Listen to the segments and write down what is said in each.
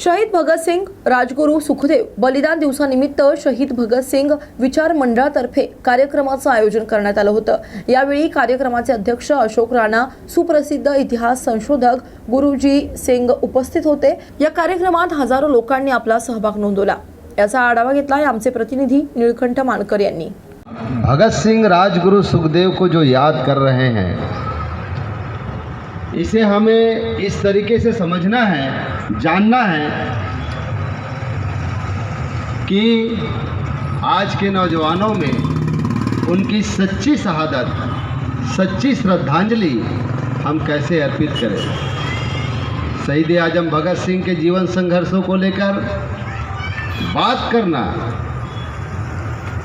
शहीद भगतसिंग राजगुरू सुखदेव बलिदान दिवसानिमित्त शहीद भगतसिंग विचार मंडळातर्फे कार्यक्रमाचं आयोजन करण्यात आलं होतं. यावेळी कार्यक्रमाचे अध्यक्ष अशोक राणा सुप्रसिद्ध इतिहास संशोधक गुरुजी सिंग उपस्थित होते. या कार्यक्रमात हजारो लोकांनी आपला सहभाग नोंदवला. याचा आढावा घेतला आमचे प्रतिनिधी निळकंठ मानकर यांनी. भगत सिंह राजगुरु सुखदेव को जो याद कर रहे हैं इसे हमें इस तरीके से समझना है, जानना है कि आज के नौजवानों में उनकी सच्ची शहादत, सच्ची श्रद्धांजलि हम कैसे अर्पित करें? शहीद आज़म भगत सिंह के जीवन संघर्षों को लेकर बात करना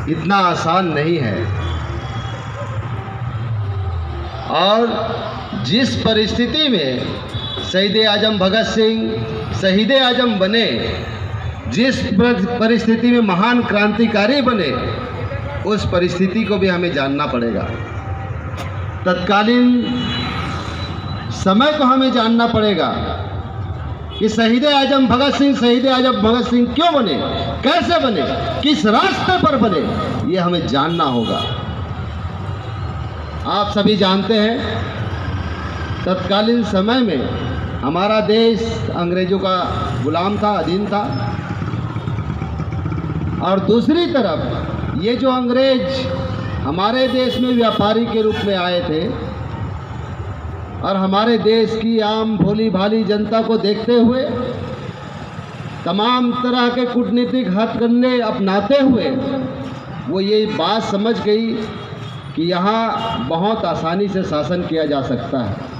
इतना आसान नहीं है। और जिस परिस्थिति में शहीद आज़म भगत सिंह, शहीद आज़म बने, जिस परिस्थिति में महान क्रांतिकारी बने, उस परिस्थिति को भी हमें जानना पड़ेगा। तत्कालीन समय को हमें जानना पड़ेगा कि शहीद आज़म भगत सिंह, शहीद आज़म भगत सिंह क्यों बने, कैसे बने, किस रास्ते पर बने, ये हमें जानना होगा। आप सभी जानते हैं तत्कालीन समय में हमारा देश अंग्रेज़ों का गुलाम था, अधीन था। और दूसरी तरफ़ ये जो अंग्रेज़ हमारे देश में व्यापारी के रूप में आए थे और हमारे देश की आम भोली भाली जनता को देखते हुए, तमाम तरह के कूटनीतिक हथकंडे अपनाते हुए, वो ये बात समझ गई कि यहाँ बहुत आसानी से शासन किया जा सकता है।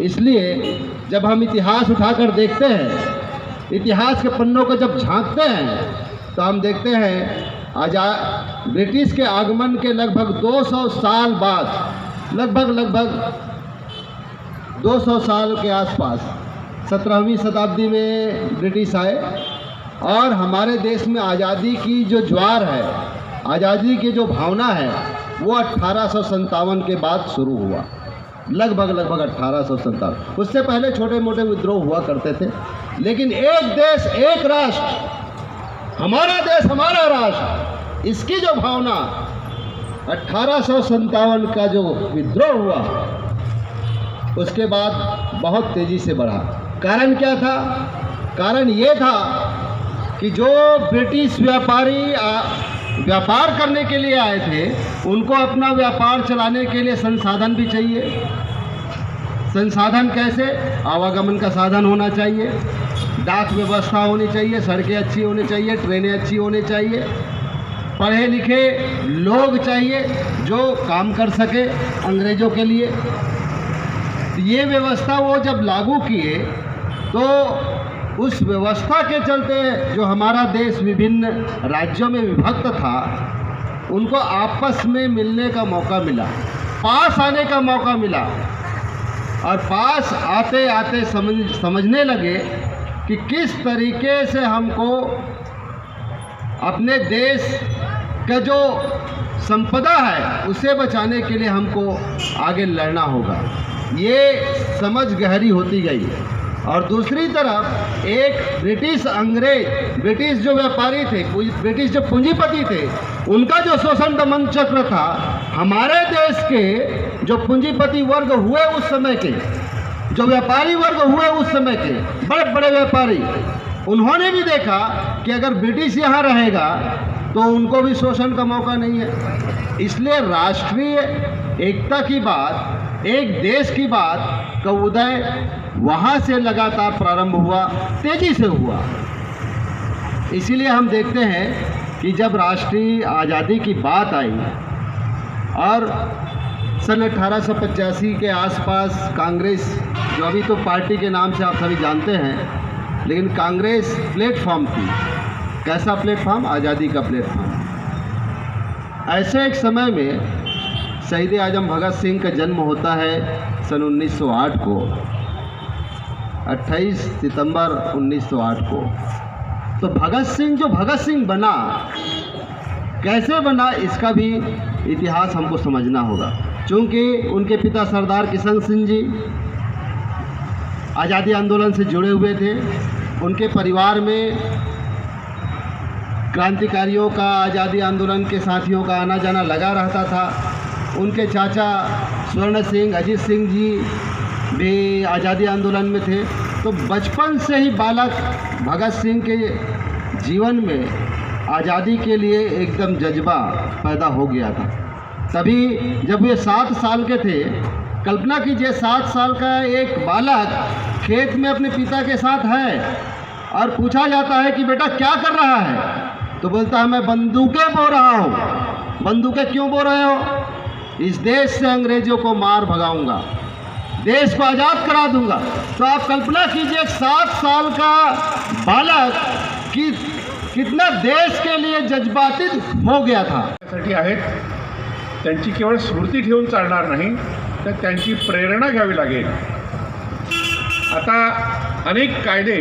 इसलिए जब हम इतिहास उठाकर देखते हैं, इतिहास के पन्नों को जब झांकते हैं तो हम देखते हैं, आजा, ब्रिटिश के आगमन के लगभग 200 साल बाद, लगभग लगभग 200 साल के आसपास, सत्रहवीं शताब्दी में ब्रिटिश आए, और हमारे देश में आज़ादी की जो ज्वार है, आज़ादी की जो भावना है, वो अट्ठारह के बाद शुरू हुआ। लगभग लगभग अट्ठारह सौ संतावन उससे पहले छोटे मोटे विद्रोह हुआ करते थे। लेकिन एक देश एक राष्ट्र हमारा देश हमारा राष्ट्र इसकी जो भावना अट्ठारह का जो विद्रोह हुआ उसके बाद बहुत तेज़ी से बढ़ा। कारण क्या था? कारण ये था कि जो ब्रिटिश व्यापारी आ, व्यापार करने के लिए आए थे, उनको अपना व्यापार चलाने के लिए संसाधन भी चाहिए। संसाधन कैसे? आवागमन का साधन होना चाहिए। डाक व्यवस्था होनी चाहिए, सड़कें अच्छी होनी चाहिए, ट्रेनें अच्छी होनी चाहिए। पढ़े लिखे लोग चाहिए जो काम कर सके अंग्रेज़ों के लिए। ये व्यवस्था वो जब लागू किए तो उस व्यवस्था के चलते जो हमारा देश विभिन्न राज्यों में विभक्त था, उनको आपस में मिलने का मौका मिला, पास आने का मौका मिला। और पास आते आते समझ, समझने लगे कि किस तरीके से हमको अपने देश का जो संपदा है, उसे बचाने के लिए हमको आगे लड़ना होगा। ये समझ गहरी होती गई। और दूसरी तरफ़ एक ब्रिटिश अंग्रेज़, ब्रिटिश जो व्यापारी थे ब्रिटिश जो पूंजीपति थे, उनका जो शोषण दमन चक्र था, हमारे देश के जो पूंजीपति वर्ग हुए उस समय के, जो व्यापारी वर्ग हुए उस समय के बड़े बड़े व्यापारी, उन्होंने भी देखा कि अगर ब्रिटिश यहाँ रहेगा तो उनको भी शोषण का मौका नहीं है। इसलिए राष्ट्रीय एकता की बात, एक देश की बात का उदय वहाँ से लगातार प्रारंभ हुआ, तेज़ी से हुआ। इसीलिए हम देखते हैं कि जब राष्ट्रीय आज़ादी की बात आई और सन अठारह के आसपास कांग्रेस, जो अभी तो पार्टी के नाम से आप सभी जानते हैं, लेकिन कांग्रेस प्लेटफॉर्म थी। कैसा प्लेटफॉर्म? आज़ादी का प्लेटफॉर्म। ऐसे एक समय में शहीद आज़म भगत सिंह का जन्म होता है सन 1908 को। 28 सितंबर 1908 को। तो भगत सिंह जो भगत सिंह बना, कैसे बना, इसका भी इतिहास हमको समझना होगा। क्योंकि उनके पिता सरदार किशन सिंह जी आज़ादी आंदोलन से जुड़े हुए थे, उनके परिवार में क्रांतिकारियों का, आज़ादी आंदोलन के साथियों का आना जाना लगा रहता था। उनके चाचा स्वर्ण सिंह, अजीत सिंह जी भी आज़ादी आंदोलन में थे। तो बचपन से ही बालक भगत सिंह के जीवन में आज़ादी के लिए एकदम जज्बा पैदा हो गया था। तभी जब ये सात साल के थे, कल्पना कीजिए सात साल का एक बालक खेत में अपने पिता के साथ है और पूछा जाता है कि बेटा क्या कर रहा है? तो बोलता है, मैं बंदूकें बो रहा हूँ। बंदूकें क्यों बो रहे हो? इस देश से अंग्रेज़ों को मार भगाऊँगा। देश को आज़ाद करा दूंगा। तो आप कल्पना कीजिए एक सात साल का बालक कि कितना देश के लिए जज्बातित हो गया था। साठी आहेत त्यांची केवळ स्मृती ठेवून चालणार नाही तर त्यांची प्रेरणा घ्यावी लागेल. आता अनेक कायदे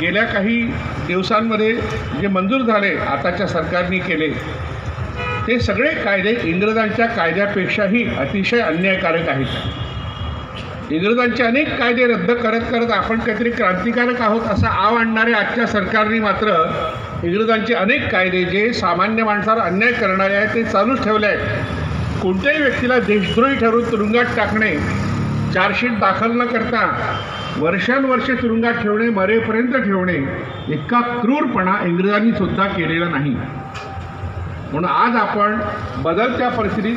गेल्या काही दिवसांमध्ये जे मंजूर झाले आताच्या सरकारने केले ते सगळे कायदे इंग्रजांच्या कायद्यापेक्षाही अतिशय अन्यायकारक आहेत. इंग्रजांचे अनेक कायदे रद्द करत करत आपण काहीतरी क्रांतिकारक आहोत असा आव आणणारे आजच्या सरकारने मात्र इंग्रजांचे अनेक कायदे जे सामान्य माणसावर अन्याय करणारे आहेत ते चालूच ठेवले आहेत. कोणत्याही व्यक्तीला देशद्रोही ठरवून तुरुंगात टाकणे चार्जशीट दाखल न करता वर्षानुवर्षे तुरुंगात ठेवणे मरेपर्यंत ठेवणे इतका क्रूरपणा इंग्रजांनी सुद्धा केलेला नाही. म्हणून आज आपण बदलत्या परिस्थितीत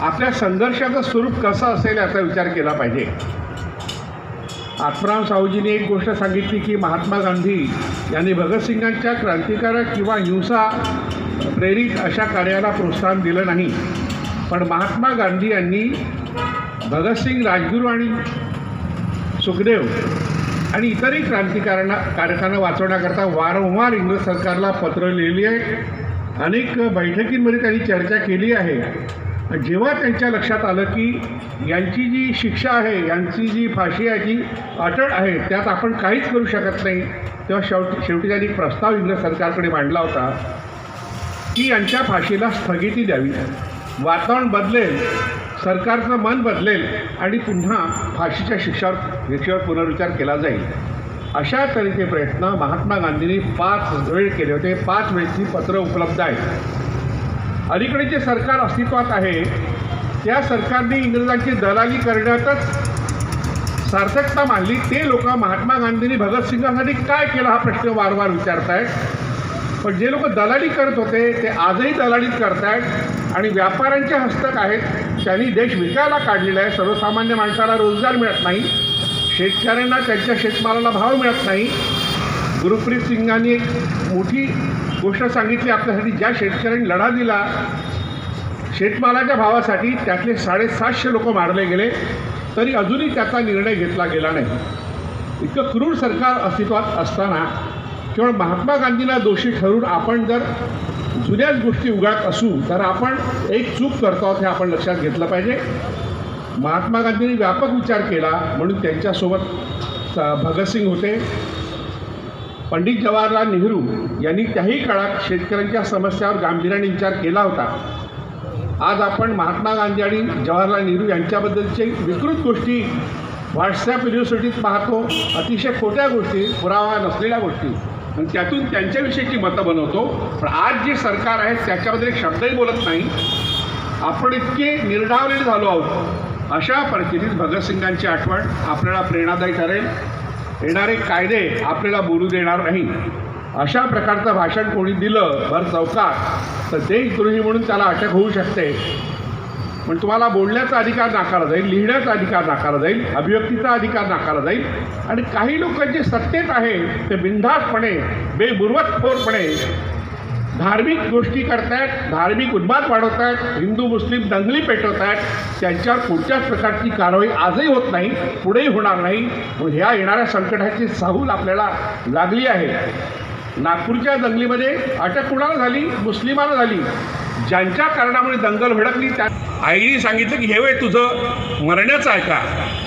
आपल्या संघर्षाचं स्वरूप कसं असेल याचा विचार केला पाहिजे. आत्माराम साहूजींनी एक गोष्ट सांगितली की महात्मा गांधी यांनी भगतसिंगांच्या क्रांतिकारक किंवा हिंसा प्रेरित अशा कार्याला प्रोत्साहन दिलं नाही. पण महात्मा गांधी यांनी भगतसिंग राजगुरू आणि सुखदेव आणि इतरही क्रांतिकारांना कारकांना वाचवण्याकरता वारंवार इंग्रज सरकारला पत्र लिहिली आहे. अनेक बैठकींमध्ये त्यांनी चर्चा केली आहे. जेव्हा त्यांच्या लक्षात आलं की यांची जी शिक्षा आहे यांची जी फाशी आहे जी अटळ आहे त्यात आपण काहीच करू शकत नाही तेव्हा शेवटी शेवटी त्यांनी प्रस्ताव इंग्रज सरकारकडे मांडला होता की यांच्या फाशीला स्थगिती द्यावी. वातावरण बदलेल सरकारचं मन बदलेल आणि पुन्हा फाशीच्या शिक्षावर याच्यावर पुनर्विचार केला जाईल. अशा तऱ्हेचे प्रयत्न महात्मा गांधींनी पाच वेळ केले होते. पाच वेळची पत्र उपलब्ध आहेत. अलीकडे जे सरकार अस्तित्वात आहे त्या सरकारने इंग्रजांची दलाली करण्यातच सार्थकता मानली ते लोक महात्मा गांधींनी भगतसिंगांसाठी काय केलं हा प्रश्न वारंवार विचारतायत. पण जे लोक दलाली करत होते ते आजही दलालीच करतायत आणि व्यापाऱ्यांचे हस्तक आहेत. त्यांनी देश विकायला काढलेला आहे. सर्वसामान्य माणसाला रोजगार मिळत नाही. शेतकऱ्यांना त्यांच्या शेतमालाला भाव मिळत नाही. गुरुप्रीत सिंगांनी एक मोठी गोष्ट सांगितली आपल्यासाठी ज्या शेतकऱ्यांनी लढा दिला शेतमालाच्या भावासाठी त्यातले साडेसातशे लोक मारले गेले तरी अजूनही त्याचा निर्णय घेतला गेला नाही. इतकं क्रूर सरकार अस्तित्वात असताना केवळ महात्मा गांधींना दोषी ठरवून आपण जर जुन्याच गोष्टी उघडत असू तर आपण एक चूक करतो आहोत हे आपण लक्षात घेतलं पाहिजे. महात्मा गांधींनी व्यापक विचार केला म्हणून त्यांच्यासोबत स- भगतसिंग होते. पंडित जवाहरलाल नेहरू यांनी त्याही काळात शेतकऱ्यांच्या समस्यावर गांभीर्याने विचार केला होता. आज आपण महात्मा गांधी आणि जवाहरलाल नेहरू यांच्याबद्दलचे विकृत गोष्टी व्हॉट्सॲप युनिव्हर्सिटीत पाहतो. अतिशय खोट्या गोष्टी पुरावा नसलेल्या गोष्टी. आणि त्यातून त्यांच्याविषयीची मतं बनवतो. पण आज जे सरकार आहे त्याच्याबद्दल एक शब्दही बोलत नाही. आपण इतके निर्डावलेले झालो आहोत. अशा परिस्थितीत भगतसिंगांची आठवण आपल्याला प्रेरणादायी ठरेल. येणारे कायदे आपल्याला बोलू देणार नाही. अशा प्रकारचं भाषण कोणी दिलं भर चौकात तर देशद्रोही म्हणून त्याला अटक होऊ शकते. पण तुम्हाला बोलण्याचा अधिकार नाकारला जाईल लिहिण्याचा अधिकार नाकारला जाईल अभिव्यक्तीचा अधिकार नाकारला जाईल. आणि काही लोक जे सत्तेत आहे ते बिनधास्तपणे बेबुरवतखोरपणे धार्मिक गोष्टी करतायत धार्मिक उन्माद वाढवत आहेत हिंदू मुस्लिम दंगली पेटवत आहेत त्यांच्यावर कोणत्याच प्रकारची कारवाई आजही होत नाही पुढेही होणार नाही. म्हणून ह्या येणाऱ्या संकटाची साहूल आपल्याला लागली आहे. नागपूरच्या दंगलीमध्ये अटक कुणाला झाली? मुस्लिमाला झाली. ज्यांच्या कारणामुळे दंगल भडकली त्या आईने सांगितलं की हे वय तुझं मरण्याचं आहे का?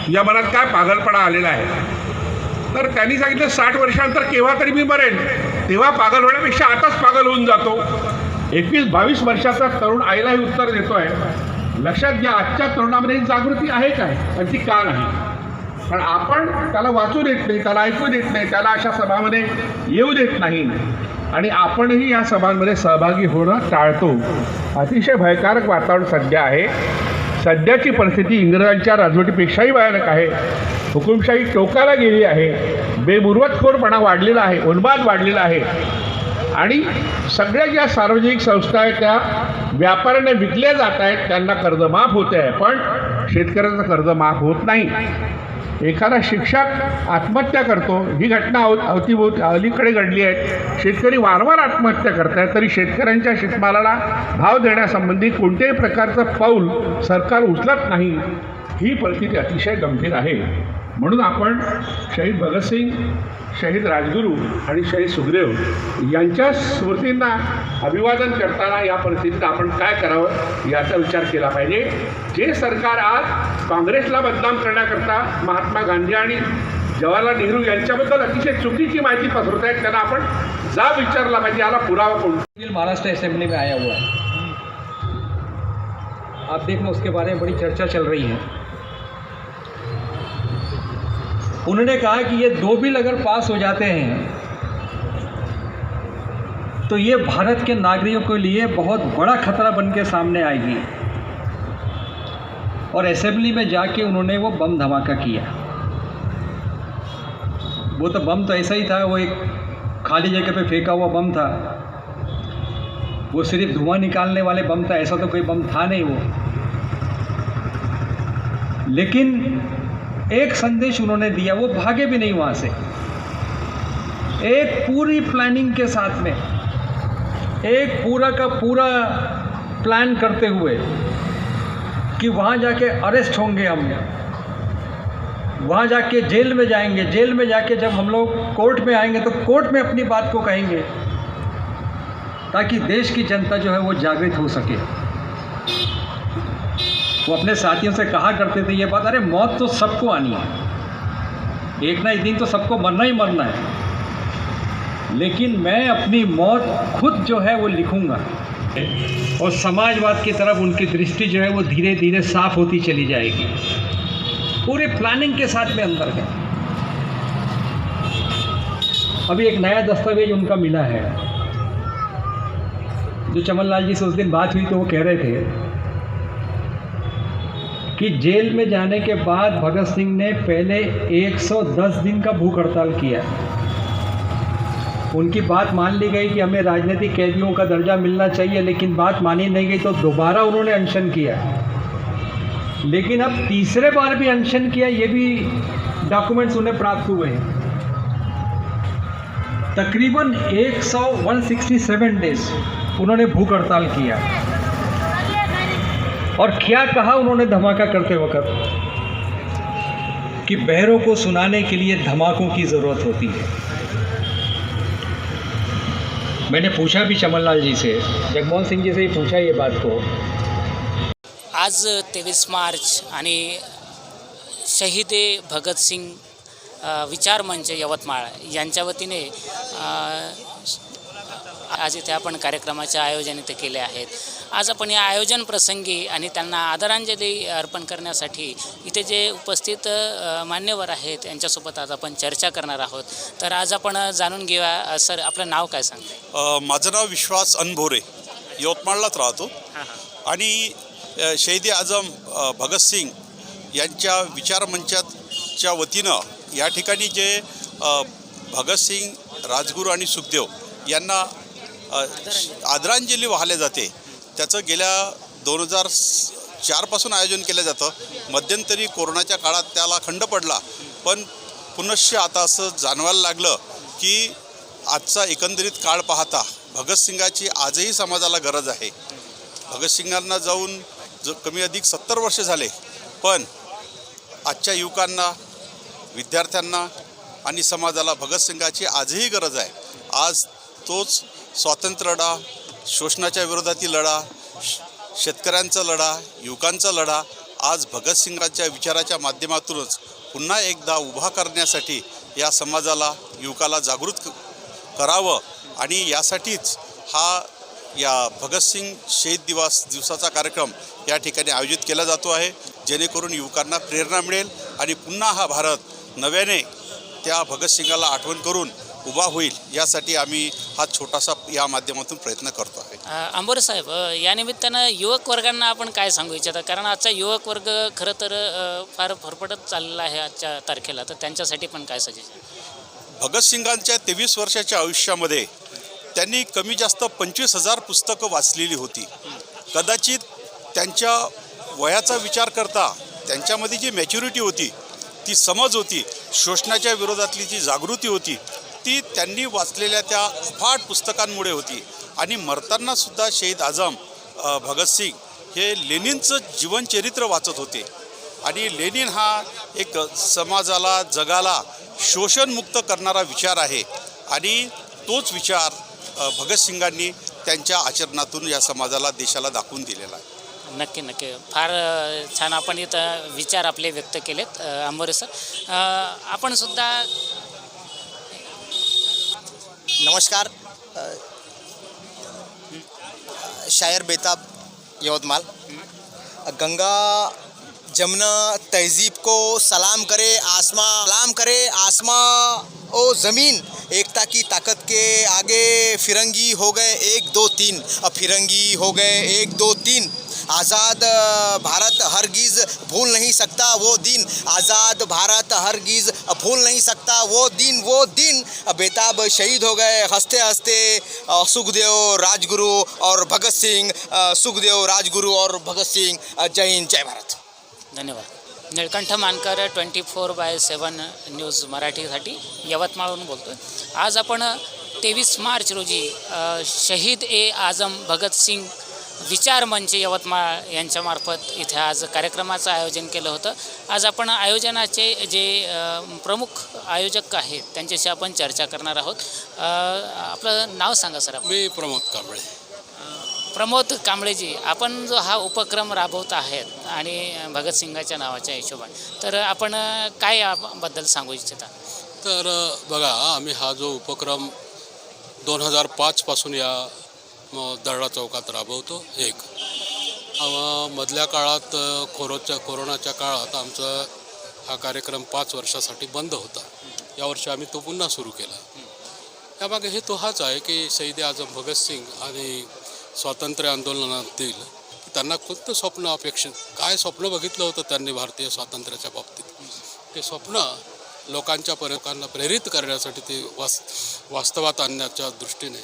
या मनात काय पागलपणा आलेला आहे? तर त्यांनी सांगितलं साठ वर्षानंतर केव्हा तरी मी मरेन. तेव्हा पागल होण्यापेक्षा आताच पागल होऊन जातो. एकवीस बावीस वर्षाचा तरुण आईलाही उत्तर देतो आहे लक्षात घ्या आजच्या तरुणामध्ये जागृती आहे काय? आणि ती का नाही? पण आपण त्याला वाचू देत नाही त्याला ऐकू देत नाही त्याला अशा सभामध्ये येऊ देत नाही. आणि आपणही या सभांमध्ये सहभागी होणं टाळतो. अतिशय भयकारक वातावरण सध्या आहे. सध्याची परिस्थिती इंग्रजांच्या राजवटीपेक्षाही भयानक आहे. हुकुमशाही टोकाला गेली आहे. बेमुरवतखोरपणा वाढलेला आहे. उन्माद वाढलेला आहे. आणि सगळ्या ज्या सार्वजनिक संस्था आहेत त्या व्यापाऱ्यांना विकल्या जात आहेत त्यांना कर्ज माफ होते आहे. पण शेतकऱ्यांचं कर्ज माफ होत नाही. एखादा शिक्षक आत्महत्या करतो ही घटना अव अवतीभोवती अलीकडे घडली आहे. शेतकरी वारंवार आत्महत्या करत आहेत तरी शेतकऱ्यांच्या शेतमालाला भाव देण्यासंबंधी कोणत्याही प्रकारचं पाऊल सरकार उचलत नाही. ही परिस्थिती अतिशय गंभीर आहे. म्हणून आपण शहीद भगतसिंग शहीद राजगुरू आणि शहीद सुखदेव यांच्या स्मृतींना अभिवादन करताना या परिस्थितीत आपण काय करावं याचा विचार केला पाहिजे. जे सरकार आज काँग्रेसला बदनाम करण्याकरता महात्मा गांधी आणि जवाहरलाल नेहरू यांच्याबद्दल अतिशय चुकीची माहिती पसरत आहेत त्यांना आपण जाब विचारला पाहिजे याला पुरावा कोण? महाराष्ट्र असेंबली में आया हुआ है। आप देख लो उसके बारे में बड़ी चर्चा चल रही है। उन्होंने कहा कि ये दो बिल अगर पास हो जाते हैं तो ये भारत के नागरिकों के लिए बहुत बड़ा खतरा बन के सामने आएगी। और असेंबली में जाके उन्होंने वो बम धमाका किया। वो तो बम तो ऐसा ही था, वो एक खाली जगह पे फेंका हुआ बम था। वो सिर्फ़ धुआँ निकालने वाले बम था, ऐसा तो कोई बम था नहीं वो। लेकिन एक संदेश उन्होंने दिया, वो भागे भी नहीं वहाँ से। एक पूरी प्लानिंग के साथ में, एक पूरा का पूरा प्लान करते हुए कि वहाँ जाके अरेस्ट होंगे हम। वहाँ जाके जेल में जाएँगे, जेल में जाके जब हम लोग कोर्ट में आएँगे तो कोर्ट में अपनी बात को कहेंगे, ताकि देश की जनता जो है वो जागृत हो सके। वो अपने साथियों से कहा करते थे ये बात, अरे, मौत तो सबको आनी है। एक ना एक दिन तो सबको मरना ही मरना है। लेकिन मैं अपनी मौत खुद जो है वो लिखूँगा। और समाजवाद की तरफ़ उनकी दृष्टि जो है वो धीरे धीरे साफ़ होती चली जाएगी। पूरे प्लानिंग के साथ में अंदर है। अभी एक नया दस्तावेज़ उनका मिला है। जो चमन लाल जी से उस दिन बात हुई तो वो कह रहे थे कि जेल में जाने के बाद भगत सिंह ने पहले 110 दिन का भूख हड़ताल किया। उनकी बात मान ली गई कि हमें राजनीतिक कैदियों का दर्जा मिलना चाहिए, लेकिन बात मानी नहीं गई तो दोबारा उन्होंने अनशन किया। लेकिन अब तीसरे बार भी अनशन किया, ये भी डॉक्यूमेंट्स उन्हें प्राप्त हुए हैं। तकरीबन 100 167 डेज़ उन्होंने भूख हड़ताल किया। और क्या कहा उन्होंने धमाका करते वक्त? कि बहरों को सुनाने के लिए धमाकों की ज़रूरत होती है। मैंने पूछा भी चमनलाल जी से जगमोहन सिंह जी से ही पूछा ये बात को। आज तेवीस मार्च आणि शहीद ए भगतसिंग विचार मंच यवतमाळ यांच्या वतीने आज इथे आपण कार्यक्रमाचे आयोजन इथे केले आहेत. आज आपण या आयोजन प्रसंगी आणि त्यांना आदरांजली अर्पण करण्यासाठी इथे जे उपस्थित मान्यवर आहेत यांच्यासोबत आज आपण चर्चा करणार आहोत. तर आज आपण जाणून घेऊया सर आपलं नाव काय सांगते अ, माझं नाव विश्वास अनभोरे यवतमाळलाच राहतो. आणि शहीद आजम भगतसिंग यांच्या विचारमंचाच्या वतीनं या ठिकाणी जे भगतसिंग राजगुरू आणि सुखदेव यांना आदरांजली वाहल्या जाते. त्याचं गेल्या दोन हजार चारपासून आयोजन केलं जातं. मध्यंतरी कोरोनाच्या काळात त्याला खंड पडला. पण पुनश्च आता असं जाणवायला लागलं की आजचा एकंदरीत काळ पाहता भगतसिंगाची आजही समाजाला गरज आहे. भगतसिंगांना जाऊन ज कमी अधिक सत्तर वर्ष झाले. पण आजच्या युवकांना विद्यार्थ्यांना आणि समाजाला भगतसिंगाची आजही गरज आहे. आज तोच स्वातंत्र्य लढा शोषणाच्या विरोधातील लढा श- शेतकऱ्यांचा लढा युवकांचा लढा आज भगतसिंगांच्या विचाराच्या माध्यमातूनच पुन्हा एकदा उभा करण्यासाठी या समाजाला युवकाला जागृत क- करावं आणि यासाठीच हा या भगतसिंग शहीद दिवस दिवसाचा कार्यक्रम या ठिकाणी आयोजित केला जातो आहे. जेणेकरून युवकांना प्रेरणा मिळेल आणि पुन्हा हा भारत नव्याने त्या भगतसिंगाला आठवण करून उभा होईल. यासाठी आम्ही हा छोटासा या माध्यमातून प्रयत्न करतो आहे. आंबोरे साहेब या निमित्तानं युवक वर्गांना आपण काय सांगू इच्छिता? कारण आजचा युवक वर्ग खरं तर फार फरफटत चाललेला आहे आजच्या तारखेला. तर त्यांच्यासाठी पण काय सजेशन भगतसिंगांच्या तेवीस वर्षाच्या आयुष्यामध्ये त्यांनी कमी जास्त पंचवीस हजार पुस्तकं वाचलेली होती. कदाचित त्यांच्या वयाचा विचार करता त्यांच्यामध्ये जी मॅच्युरिटी होती ती समज होती शोषणाच्या विरोधातली जी जागृती होती ती त्यांनी वाचलेल्या त्या अफाट पुस्तकांमुळे होती. आणि मरतानासुद्धा शहीद आझम भगतसिंग हे लेनिनचं जीवनचरित्र वाचत होते. आणि लेनिन हा एक समाजाला जगाला शोषणमुक्त करणारा विचार आहे. आणि तोच विचार भगतसिंगांनी त्यांच्या आचरणातून या समाजाला देशाला दाखवून दिलेला आहे. नक्की नक्की. फार छान आपण इथं विचार आपले व्यक्त केलेत अ, आंबोरे सर. आपण सुद्धा नमस्कार। शायर बेताब यवतमाल। गंगा जमुना तहजीब को सलाम करे, आसमां सलाम करे, आसमां ओ ज़मीन, एकता की ताकत के आगे फिरंगी हो गए एक दो तीन। अब फिरंगी हो गए एक दो तीन। आज़ाद भारत हरगिज़ भूल नहीं सकता वो दिन। आज़ाद भारत हरगिज़ भूल नहीं सकता वो दिन वो दिन। बेताब शहीद हो गए हंसते हंसते सुखदेव राजगुरु और भगत सिंह सुखदेव राजगुरु और भगत सिंह जय हिंद जय भारत। धन्यवाद। Nilkanth Mankar twenty four by seven news मराठीसाठी यवतमाळहून बोलतो आज आपण तेवीस मार्च रोजी शहीद ए आझम भगतसिंग विचार मंच यवतमाळ यांच्यामार्फत इथे आज कार्यक्रमाचं आयोजन केलं होतं. आज आपण आयोजनाचे जे प्रमुख आयोजक आहेत त्यांच्याशी आपण चर्चा करणार आहोत. आपलं नाव सांगा सर मी प्रमोद कांबळे. प्रमोद कांबळेजी आपण जो हा उपक्रम राबवत आहेत आणि भगतसिंगाच्या नावाच्या हिशोबाने तर आपण काय याबद्दल सांगू इच्छिता? तर बघा आम्ही हा जो उपक्रम दोन हजार पाचपासून या दर्डा चौकात राबवतो एक. मधल्या काळात कोरोच्या कोरोनाच्या काळात आमचा हा कार्यक्रम पाच वर्षासाठी बंद होता. यावर्षी आम्ही तो पुन्हा सुरू केला. त्यामागे तो हाच आहे की शहीद आझम भगतसिंग आणि स्वातंत्र्य आंदोलनातील त्यांना कोणतं स्वप्न अपेक्षित काय स्वप्न बघितलं होतं त्यांनी भारतीय स्वातंत्र्याच्या बाबतीत? ते स्वप्न लोकांच्या पर्यटकांना प्रेरित करण्यासाठी ते वास वास्तवात आणण्याच्या दृष्टीने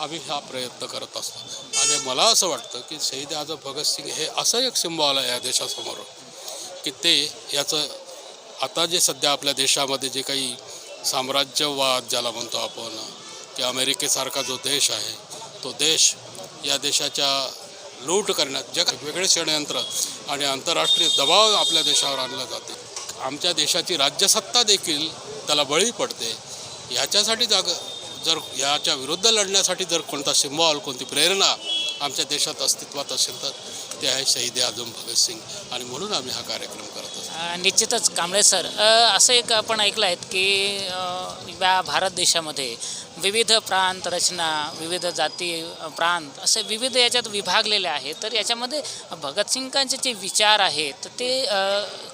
आम्ही हा प्रयत्न करत असतो. आणि मला असं वाटतं की शहीद आझम भगतसिंग हे असं एक सिंबॉल आहे या देशासमोर की ते याचं आता जे सध्या आपल्या देशामध्ये जे काही साम्राज्यवाद ज्याला म्हणतो आपण की अमेरिकेसारखा जो देश आहे तो देश या देशाच्या लूट करण्यात जग वेगळे षडयंत्र आणि आंतरराष्ट्रीय दबाव आपल्या देशावर आणला जाते. आमच्या देशाची राज्यसत्ता देखील त्याला बळी पडते. ह्याच्यासाठी जाग जर याच्या विरुद्ध लढण्यासाठी जर कोणता सिम्बॉल कोणती प्रेरणा आमच्या देशात अस्तित्वात असेल तर ते आहे शहीद आझम भगतसिंग आणि म्हणून आम्ही हा कार्यक्रम करत असतो निश्चितच कांबळे सर असं एक आपण ऐकलं आहेत की या भारत देशामध्ये विविध प्रांत रचना विविध जाती प्रांत असे विविध याच्यात विभागलेले आहेत तर याच्यामध्ये भगतसिंगांचे जे विचार आहेत ते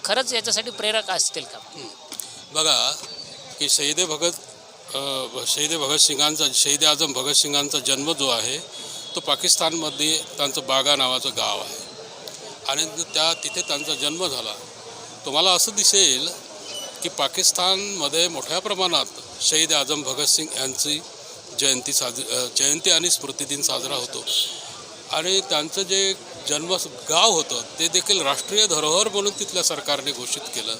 खरंच याच्यासाठी प्रेरक असतील का? बघा की शहीद भगत शहीद भगतसिंगांचा शहीद आझम भगतसिंगांचा जन्म जो आहे तो पाकिस्तानमध्ये त्यांचं बागा नावाचं गाव आहे. आणि त्या तिथे त्यांचा जन्म झाला. तुम्हाला असं दिसेल की पाकिस्तानमध्ये मोठ्या प्रमाणात शहीद आझम भगतसिंग यांची जयंती साज जयंती आणि स्मृतिदिन साजरा होतो. आणि त्यांचं जे जन्म गाव होतं ते देखील राष्ट्रीय धरोहर म्हणून तिथल्या सरकारने घोषित केलं.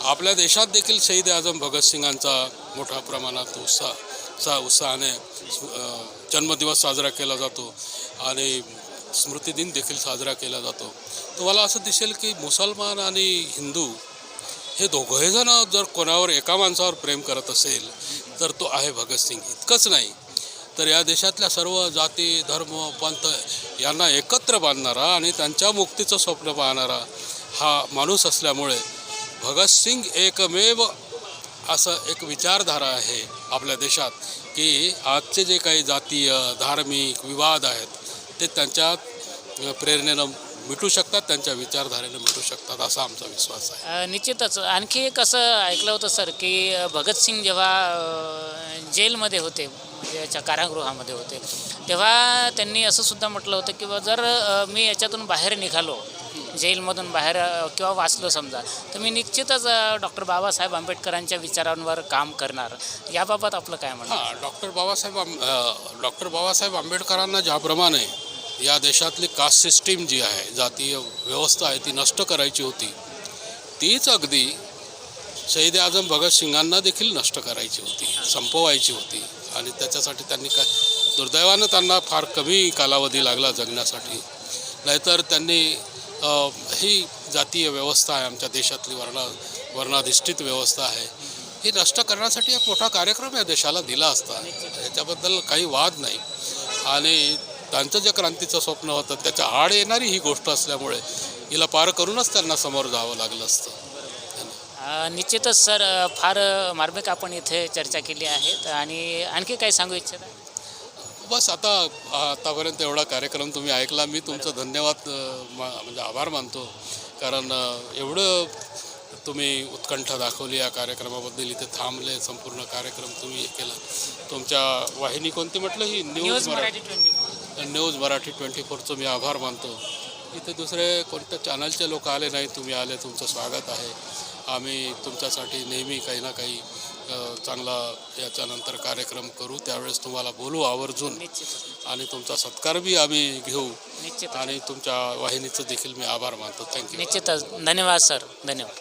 आपल्या देशात देखील शहीद आझम भगतसिंगांचा मोठ्या प्रमाणात उत्साह सा उत्साहाने जन्मदिवस साजरा केला जातो आणि स्मृतिदिन देखील साजरा केला जातो. तुम्हाला असं दिसेल की मुसलमान आणि हिंदू हे दोघंही जण जर कोणावर एका माणसावर प्रेम करत असेल तर तो आहे भगतसिंग इतकंच नाही तर या देशातल्या सर्व जाती धर्म पंथ यांना एकत्र बांधणारा आणि त्यांच्या मुक्तीचं स्वप्न पाहणारा हा माणूस असल्यामुळे भगतसिंग एकमेव असं एक विचारधारा आहे आपल्या देशात की आजचे जे काही जातीय धार्मिक विवाद आहेत ते त्यांच्या प्रेरणेनं मिटू शकतात त्यांच्या विचारधारेने मिटू शकतात असा आमचा विश्वास आहे. निश्चितच. आणखी एक असं ऐकलं होतं सर की भगतसिंग जेव्हा जेलमध्ये होते म्हणजे याच्या कारागृहामध्ये होते तेव्हा त्यांनी असं सुद्धा म्हटलं होतं की बा जर मी याच्यातून बाहेर निघालो जेलमधून बाहेर किंवा वाचलो समजा तर मी निश्चितच डॉक्टर बाबासाहेब आंबेडकरांच्या विचारांवर काम करणार. याबाबत आपलं काय म्हणणं? डॉक्टर बाबासाहेब आंब डॉक्टर बाबासाहेब आंबेडकरांना ज्याप्रमाणे या देशातली कास्ट सिस्टीम जी आहे जातीय व्यवस्था आहे ती नष्ट करायची होती तीच अगदी शहीद आजम भगतसिंगांना देखील नष्ट करायची होती संपवायची होती. आणि त्याच्यासाठी त्यांनी काय दुर्दैवानं त्यांना फार कमी कालावधी लागला जगण्यासाठी. नाहीतर त्यांनी ही जातीय व्यवस्था आहे आमच्या देशातली वर्ण वर्णाधिष्ठित व्यवस्था आहे. ही नष्ट करण्यासाठी एक मोठा कार्यक्रम या देशाला दिला असता. याच्याबद्दल काही वाद नाही. आणि त्यांचं जे क्रांतीचं स्वप्न होतं त्याच्या आड येणारी ही गोष्ट असल्यामुळे हिला पार करूनच त्यांना समोर जावं लागलं असतं. निश्चितच सर फार मार्मिक आपण इथे चर्चा केली आहे. आणि आणखी काय सांगू इच्छिता? बस आता आतापर्यंत एवढा कार्यक्रम तुम्ही ऐकला. मी तुमचं धन्यवाद म्हणजे आभार मानतो. कारण एवढं तुम्ही उत्कंठा दाखवली या कार्यक्रमाबद्दल. इथे थांबले संपूर्ण कार्यक्रम तुम्ही हे केला. तुमच्या वाहिनी कोणती म्हटलं ही? News Marathi. News Marathi twenty फोरचं मी आभार मानतो. इथे दुसरे कोणत्या चॅनलचे लोक आले नाही तुम्ही आले तुमचं स्वागत आहे. आम्ही तुमच्यासाठी नेहमी काही ना काही चांगला याच्यानंतर कार्यक्रम करू. त्यावेळेस तुम्हाला बोलू आवर्जून. आणि तुमचा सत्कार बी आम्ही घेऊ. आणि तुमच्या वाहिनीचं देखील मी आभार मानतो. थँक्यू निश्चितच. धन्यवाद सर. धन्यवाद.